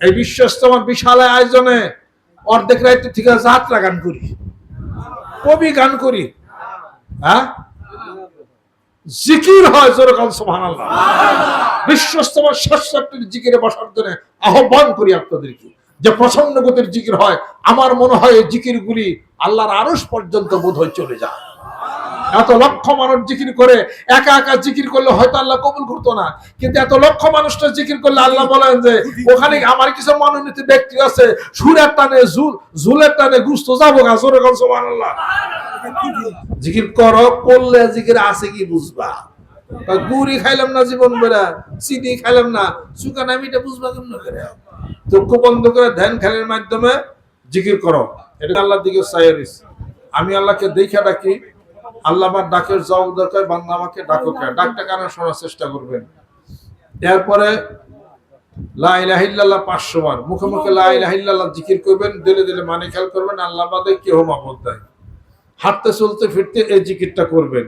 এই বিশ্বস্তমার বিশাল আয়োজনে অর্ধেক রাইতে থেকে যাত্রা গান করি। কবি গান করি। হ্যাঁ? জিকির হয় যেরকম সুবহানাল্লাহ। বিশ্বস্তমার ষষ্ঠটির জিকিরে বসার জন্য আহ্বান করি আপনাদেরকে যে প্রচণ্ড গতির জিকির হয়। আমার মনে হয় এই জিকির গুলি আল্লাহর আরস পর্যন্ত বোধ হয় চলে যায়। এত লক্ষ মানুষ জিকির করে, একা একা জিকির করলে হয়তো আল্লাহ কবুল করতো না। কিন্তু এত লক্ষ মানুষটা জিকির করলে আল্লাহ বলেন যে, ওখানে আমার কিছু মনোনীত ব্যক্তি আছে, সুরের টানে ঝুল, ঝুলের টানে গুস্ত যাব সুবহানাল্লাহ। জিকির করো, করলে জিকির আছে কি বুঝবা? গুড়ি খাইলাম না জীবন বেড়া চিনি খাইলাম না সুকান আমি এটা বুঝবা কেমন করে? চক্ষু বন্ধ করে ধ্যান খেলের মাধ্যমে জিকির করো। এটা আল্লাহর দিকে চাইরিস আমি আল্লাহকে দেখে ডাকি আল্লাহ আমার ডাকের জবাব দরকার, বান্দা আমাকে ডাকো কে? ডাকটা কেন শোনার চেষ্টা করবেন? এরপরে, লা ইলাহা পাঁচশো বার, মুখে মুখে লা ইলাহা ইল্লাল্লাহ জিকির করবেন, দিলে দিলে মানে খেয়াল করবেন আল্লাহ বাদে কেউ মাহমুদ দেয় হাঁটতে, চলতে, ফিরতে এই জিকিরটা করবেন।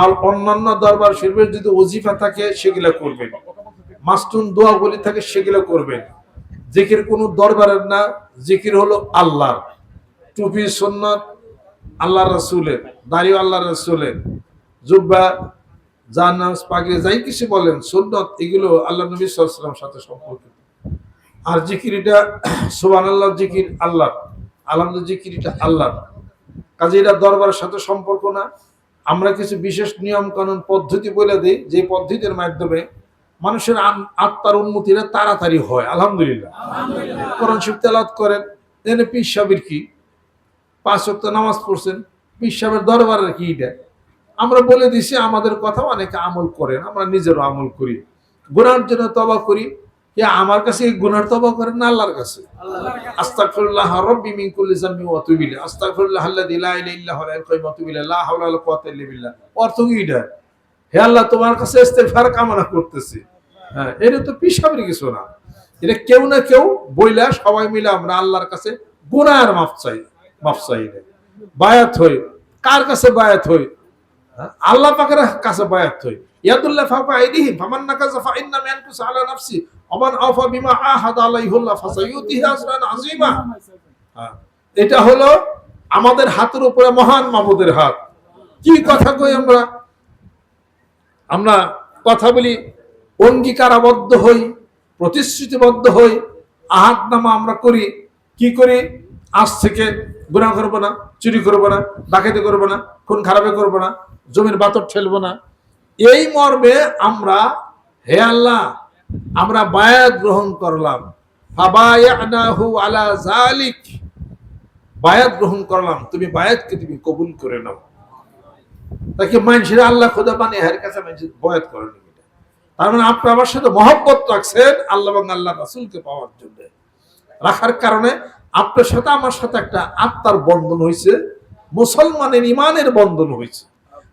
আর অন্যান্য দরবার শরীফের যদি ওজিফা থাকে, সেগুলো করবেন। মাস্টুন দোয়া বলি থাকে, সেগুলো করবেন। জিকির কোনো দরবারের না, জিকির হলো আল্লাহর। টুপি সুন্নত আল্লাহ রসুলের দাড়ি আল্লাহ রসুলের। জুব্বা জানাজ পাগড়ি যাই কিছু বলেন সুন্নত এগুলো আল্লাহ নবী সাল্লাম সাথে সম্পর্কিত। আর জিকির এটা সুবান আল্লাহ জিকির আল্লাহ আলহামদ জিকির এটা আল্লাহ। কাজে এটা দরবারের সাথে সম্পর্ক না। আমরা কিছু বিশেষ নিয়ম কানুন পদ্ধতি বলে দিই যে পদ্ধতির মাধ্যমে মানুষের আত্মার উন্নতিটা তাড়াতাড়ি হয়। আলহামদুলিল্লাহ। কোরআন শিব করেন এনে পীর সাহেবের কি? পাঁচ ওয়াক্ত নামাজ পড়ছেন, পীর দরবারের কি এটা? আমরা বলে দিছি, আমাদের কথা অনেকে আমল করেন, আমরা নিজেরও আমল করি। গুনার জন্য তবা করি। ইয়া আমার কাছে গুনার তবা করেন না আল্লাহর কাছে? মিন কুল্লি ওয়া আস্তাগফিরুল্লাহ লা ইলাহা ওয়া লা হাওলা ওয়ালা কুওয়াতা ইল্লা বিল্লাহ। অর্থ কি এটা? হে আল্লাহ, তোমার কাছে ইস্তেগফার কামনা করতেছি। হ্যাঁ এটা তো পিসাবের কিছু না। এটা কেউ না কেউ বইলা সবাই মিলে আমরা আল্লাহর কাছে গুনার মাফ চাই। মাফ বায়াত হই। কার কাছে বায়াত হই? হ্যাঁ? আল্লাহ পাকের কাছে বায়াত হই। ইয়াদুল্লাহ ফাকা আইদিহিম ফামান নাকাজা ফাইন্না মিয়ানকুস আলা নাফসি, ওমান আফা বিমা আহাদ আলাইহুল্লাহ ফাসায়ুতিহি আজরান আযীমা। হ্যাঁ। এটা হলো আমাদের হাতের উপরে মহান মাবুদের হাত। কি কথা কই আমরা? আমরা কথা বলি, অঙ্গীকারাবদ্ধ হই, প্রতিশ্রুতিবদ্ধ হই আহাত নামা আমরা করি। কি করি? আজ থেকে গুণা করব না, চুরি করব না, ডাকাতি করব না, খুন খারাপে করব না, জমির বাতর ঠেলবো না। এই মর্মে আমরা, হে আল্লাহ, আমরা বায়াত গ্রহণ করলাম। বায়াত গ্রহণ করলাম। তুমি বায়াতকে তুমি কবুল করে নাও। তাকে মানুষের আল্লাহ খোদা মানে এর কাছে মানুষের বয়াত করে নিবে তার মানে আপনি আমার সাথে মহব্বত রাখছেন আল্লাহ এবং আল্লাহ রাসুলকে পাওয়ার জন্য। রাখার কারণে আপনার সাথে আমার সাথে একটা আত্মার বন্ধন হয়েছে, মুসলমানের ইমানের বন্ধন হয়েছে,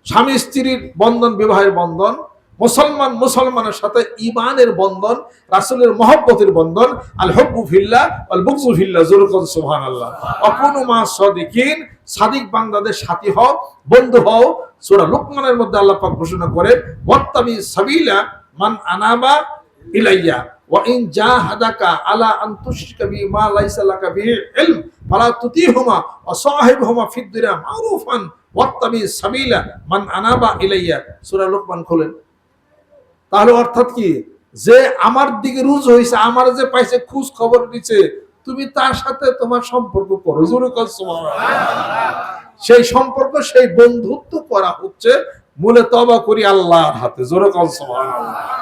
স্বামী স্ত্রীর বন্ধন, বিবাহের বন্ধন, মুসলমান মুসলমানের সাথে ইমানের বন্ধন, রাসুলের মহব্বতের বন্ধন, আল হব্বু ফিল্লা আল বুকজু ফিল্লা জুরুকন সুবহান আল্লাহ অপনু মা সদিকিন, সাদিক বাংলাদেশ সাথী হও, বন্ধু হও। সূরা লুকমানের মধ্যে আল্লাহ পাক ঘোষণা করে ওয়াত্তাবি সাবিলা মান আনাবা ইলাইয়া। ওয়া ইন জাহাদাকা আলা আন তুশরিকা বি মা লাইসা লাকা বিহি ইলম, ফালা তুতিহুমা ওয়া সাহিবহুমা ফিদ দুনিয়া মারুফান ওয়াত্তাবি সাবিলা আনাবা ইলাইয়া। সূরা লুকমান খোলেন। তাহলে অর্থাৎ কি? যে আমার দিকে রুজ হয়েছে আমার যে পাইছে খোঁজ খবর দিচ্ছে তুমি তার সাথে তোমার সম্পর্ক করো। সেই সম্পর্ক, সেই বন্ধুত্ব করা হচ্ছে, মূলে তবা করি আল্লাহর হাতে। জোরে সুবহানাল্লাহ।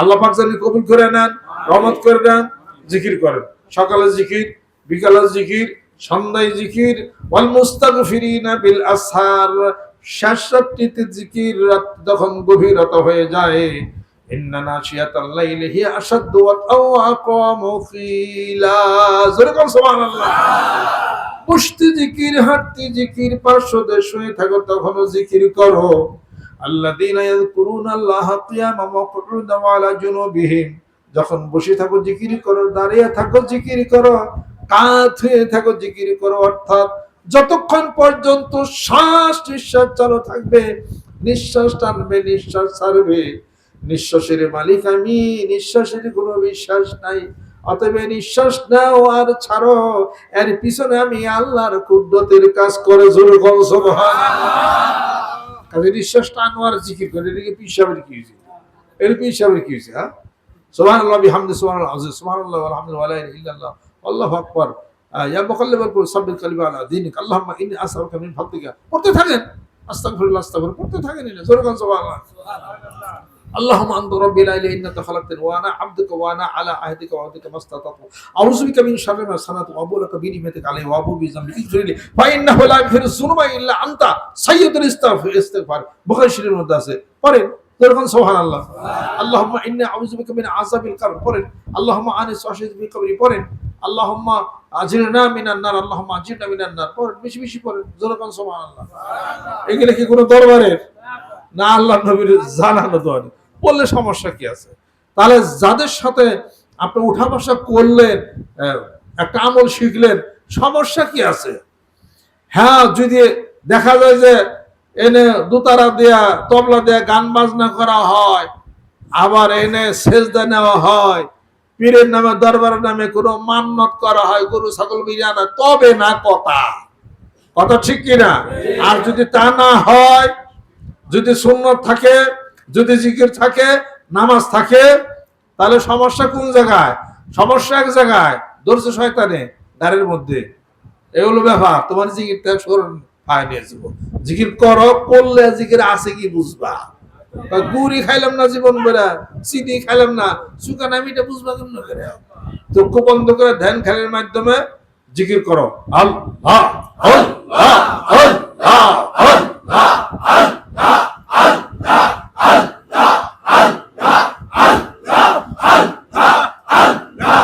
আল্লাহ পাক জানি কবুল করে নেন, রহমত করে নেন, জিকির করেন। সকালে জিকির বিকালে জিকির, সন্ধ্যায় জিকির, ওয়াল মুস্তাগফিরিনা বিল আসহার শেষরাত্রিতে জিকির রাত যখন গভীরতা হয়ে যায়, ইন্না নাশিয়াতাল লাইলি হিয়া আশাদ্দু ওয়া আকামু কিলা জোরে কোন সুবহানাল্লাহ। বসতে জিকির, হাঁটতে জিকির পার্শ্বদে শুয়ে থাকো তখনও জিকির করো। আল্লাযীনা ইয়াযকুরুনা আল্লাহ কিয়ামান যখন বসে থাকো, জিকির করো, দাঁড়িয়ে থাকো, জিকির করো কাত হয়ে থাকো, জিকির করো, অর্থাৎ যতক্ষণ পর্যন্ত শ্বাস নিঃশ্বাস চালু থাকবে, নিঃশ্বাস টানবে, নিঃশ্বাস ছাড়বে। নিঃশ্বাসের মালিক আমি, নিঃশ্বাসের কোনো বিশ্বাস নাই। অতএব নিঃশ্বাস নাও আর ছাড়ো। এর পিছনে আমি আল্লাহর কুদ্রতের কাজ করে জোরে কল কাজে নিঃশ্বাস টানো জিকির করে এটাকে পিসাবের কি হয়েছে? এটা পিসাবের কি হয়েছে হ্যাঁ? সোহান আল্লাহ বিহামদি সোহান আল্লাহ হাজির সোহান আল্লাহ আলহামদুলিল্লাহ ইল্লাল্লাহ, আল্লাহ আকবর। ইয়া মুকাল্লিবাল কুল সাব্বিত কালবি আলা দীনিক, আল্লাহুম্মা ইন্নী আসআলুকা মিন ফাদলিকা। পড়তে থাকেন? আস্তাগফিরুল্লাহ আস্তাগফির পড়তে থাকেন এটা জোরে কোন সুবহানাল্লাহ। اللهم انت ربي لا اله الا انت خلقتني وانا عبدك وانا على عهدك وعهدك ما استطعت اعوذ بك من شر ما صنعت وابو لك بنعمتك علي وابو بذنبي اغفر لي فانه لا يغفر الذنوب الا انت سيد الاستغفار استغفار বুখারী শরীফের মধ্যে আছে পড়েন যেরকম সুবহানাল্লাহ আল্লাহুম্মা ইন্নী আউযু বিকা মিন আযাবিল কবর পড়েন আল্লাহুম্মা আনিস ওয়াশিদ ফি কবরি পড়েন আল্লাহুম্মা আজিরনা মিনান নার আল্লাহুম্মা আজিরনা মিনান নার পড়েন বেশি বেশি পড়েন যেরকম সুবহানাল্লাহ এগুলো কি কোনো দরবারের না আল্লাহ নবীর জানানো দোয়া বললে সমস্যা কি আছে? তাহলে যাদের সাথে আপনি উঠা বসা করলেন একটা আমল শিখলেন, সমস্যা কি আছে? হ্যাঁ যদি দেখা যায় যে এনে দুতারা দেয়া, তবলা দেয়া, গান বাজনা করা হয়, আবার এনে সেজদা নেওয়া হয়, পীরের নামে, দরবারের নামে কোনো মান্নত করা হয়, গরু, ছাগল বিরিয়ানা তবে না কথা। কথা ঠিক কিনা? আর যদি তা না হয়, যদি শূন্য থাকে যদি জিকির থাকে, নামাজ থাকে, তাহলে সমস্যা কোন জায়গায়? সমস্যা এক জায়গায়, ধরছে শয়তানে গাড়ির মধ্যে। এগুলো ব্যাপার, তোমার জিকিরটা স্মরণ পায় নিয়ে যাব জিকির করো, করলে জিকির আছে কি বুঝবা? গুড়ি খাইলাম না জীবন বেড়া চিনি খাইলাম না সুকান আমি এটা বুঝবা কেমন করে? চক্ষু বন্ধ করে ধ্যান খেলের মাধ্যমে জিকির করো। আল্লাহ আল্লাহ আল্লাহ আল্লাহ লা ইলাহা ইল্লাল্লাহ জিকির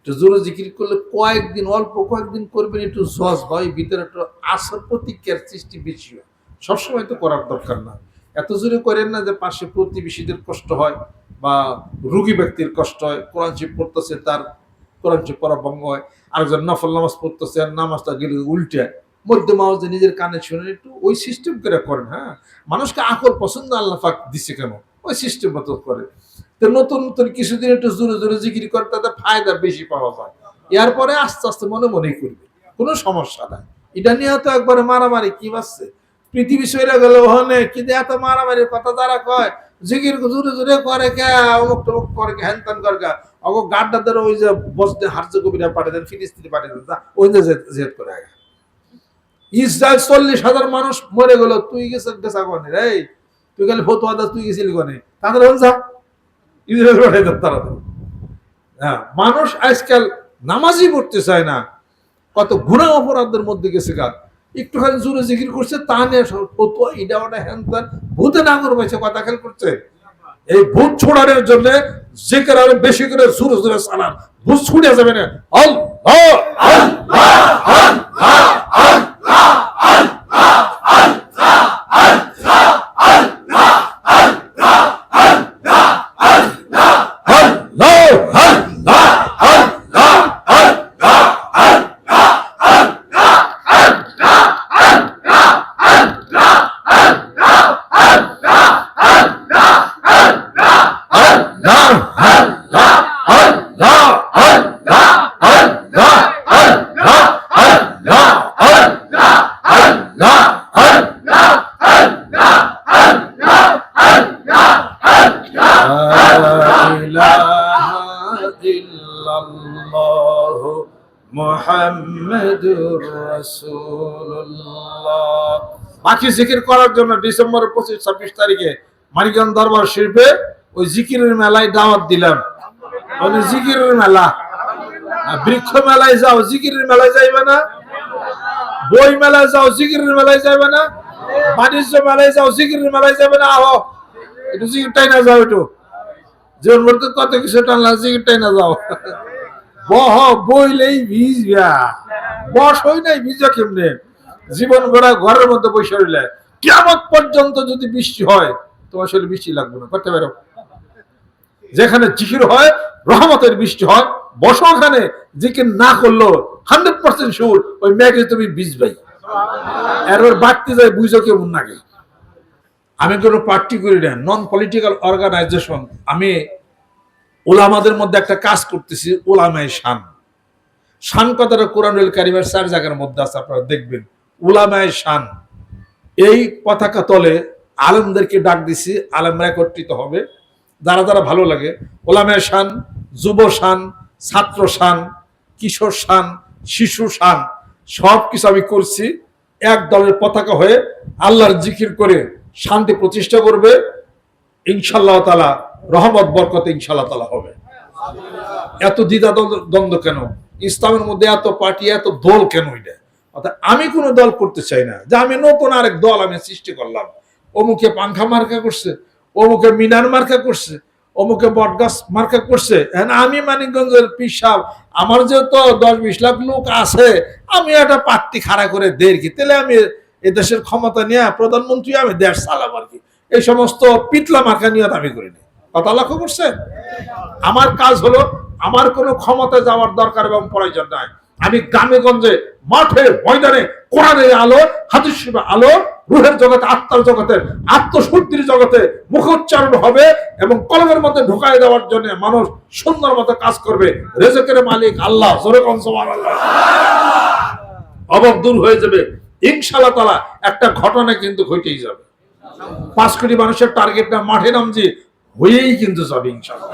একটু জোরে জিকির করলে কয়েকদিন, অল্প কয়েকদিন করবেন, একটু সহজ হয়, ভিতরে একটু আসর প্রতিক্রিয়ার সৃষ্টি বেশি হয়। সবসময় তো করার দরকার না। এত জোরে করেন না যে পাশে প্রতিবেশীদের কষ্ট হয় বা রুগী ব্যক্তির কষ্ট হয়, কোরআন শিব পড়তেছে তার, কোরআন শিব পড়া ভঙ্গ হয়, আরেকজন নফল নামাজ পড়তেছে আর নামাজটা গেলে উল্টে। মধ্যে মাওয়াজে নিজের কানে শুনে একটু ওই সিস্টেম করে করেন হ্যাঁ? মানুষকে আকল পছন্দ আল্লাহ পাক দিছে কেন? ওই সিস্টেম মতো করে। তো নতুন নতুন কিছুদিন একটু জোরে জোরে জিকির করে, তাতে ফায়দা বেশি পাওয়া যায়। এরপরে আস্তে আস্তে মনে মনেই করবে। কোনো সমস্যা নাই। এটা নিয়ে তো একবারে মারামারি কি বাসছে? পৃথিবী সইরা গেল, ওখানে কিন্তু এত মারামারির কথা তারা কয়? জিকির জোরে জোরে করে কে? অমুক টমুক করে কে? হ্যান করে কে? অগো গাড্ডাদের ওই যে বসতে হার্য কবিরা পাঠিয়ে দেন, ফিলিস্তিনি পাঠিয়ে দেন ওই যে জেদ করে আগে ইসরায়েল চল্লিশ হাজার মানুষ মরে গেল, তুই গেছে গেছা কনে রে তুই গেলে ফতুয়া দাস তুই গেছিলি কনে তাদের বল যা ইসরায়েল পাঠিয়ে দেন তারা তো। হ্যাঁ মানুষ আজকাল নামাজই পড়তে চায় না কত গুণা অপরাধের মধ্যে গেছে গা একটুখানি জোরে জিকির করছে তা নিয়ে ফতুয়া ইডা ওটা হ্যান ভূতে পাইছে কথা খেয়াল করছে এই ভূত ছোড়ানোর জন্য জিকির আরও বেশি করে জোরে জোরে চালান ভূত ছুটে যাবে না রাসূলুল্লাহ বাকি জিকির করার জন্য ডিসেম্বরের পঁচিশ, ছাব্বিশ তারিখে মানিকগঞ্জ দরবার শিল্পে ওই জিকিরের মেলায় দাওয়াত দিলাম। ওই জিকিরের মেলা? বৃক্ষ মেলায় যাও, জিকিরের মেলায় যাইবে না? বই মেলায় যাও, জিকিরের মেলায় যাইবে না? বাণিজ্য মেলায় যাও, জিকিরের মেলায় যাবে না? আহ, একটু জিকিরটাই না যাও একটু। জীবন ভরতে কত কিছু টানলা জিকিরটাই না যাও। বহ, বইলেই ভিজবা। বস হই নাই, ভিজা কেমনে? জীবন গড়া ঘরের মধ্যে বসে রইলে। কেমন পর্যন্ত যদি বৃষ্টি হয় তোমার শরীরে বৃষ্টি লাগবে না, করতে পারো। যেখানে জিকির হয়, রহমতের বৃষ্টি হয়, বসো ওখানে, জিকির না করল, হান্ড্রেড পার্সেন্ট সুর ওই মেঘে তুমি ভিজবাই। ওর বাড়তে যায়, বুঝো কেমন লাগে। আমি কোনো পার্টি করি না নন পলিটিক্যাল অর্গানাইজেশন আমি ওলামাদের মধ্যে একটা কাজ করতেছি, ওলামায় শান। শান কথাটা কোরআনুল কারিমের চার জায়গার মধ্যে আছে, আপনারা দেখবেন। ওলামায় শান। এই পতাকা তলে আলমদেরকে ডাক দিছি, আলেমরা একত্রিত হবে। যারা যারা ভালো লাগে, ওলামায় শান, যুব শান, ছাত্র শান, কিশোর শান, শিশু শান সব কিছু আমি করছি। এক দলের পতাকা হয়ে আল্লাহর জিকির করে শান্তি প্রতিষ্ঠা করবে। ইনশাল্লাহ তালা রহমত, বরকত ইনশাল্লাহ তালা হবে। এত দ্বিধা দ্বন্দ্ব- কেন? ইসলামের মধ্যে এত পার্টি, এত দল কেন এটা? অর্থাৎ আমি কোনো দল করতে চাই না। যে আমি নতুন আরেক দল আমি সৃষ্টি করলাম। অমুকে পাংখা মার্কা করছে, অমুকে মিনার মার্কা করছে, অমুকে বটগাছ মার্কা করছে। হ্যাঁ আমি মানিকগঞ্জের পিসাব, আমার যে তো দশ বিশ লাখ লোক আছে, আমি একটা পার্টি খাড়া করে দের কি? তাহলে আমি এ দেশের ক্ষমতা নিয়ে প্রধানমন্ত্রী আমি দেশ চালাম আর কি। এই সমস্ত পিতলা মার্কা নিয়ে আমি করিনি। কথা লক্ষ্য করছেন? আমার কাজ হলো, আমার কোনো ক্ষমতা যাওয়ার দরকার এবং প্রয়োজন নাই। আমি গ্রামে গঞ্জে মাঠে, ময়দানে কোরআনের আলো, হাদিস আলো, রুহের জগতে, আত্মার জগতে, আত্মশুদ্ধির জগতে মুখোচ্চারণ হবে এবং কলমের মধ্যে ঢুকাই দেওয়ার জন্য মানুষ সুন্দর মতো কাজ করবে। রেজেকের মালিক আল্লাহ, জোরে দূর হয়ে যাবে। ইনশাআল্লাহ তালা একটা ঘটনা কিন্তু ঘটেই যাবে। পাঁচ কোটি মানুষের টার্গেটটা মাঠে যে হয়েই কিন্তু যাবে ইনশাআল্লাহ।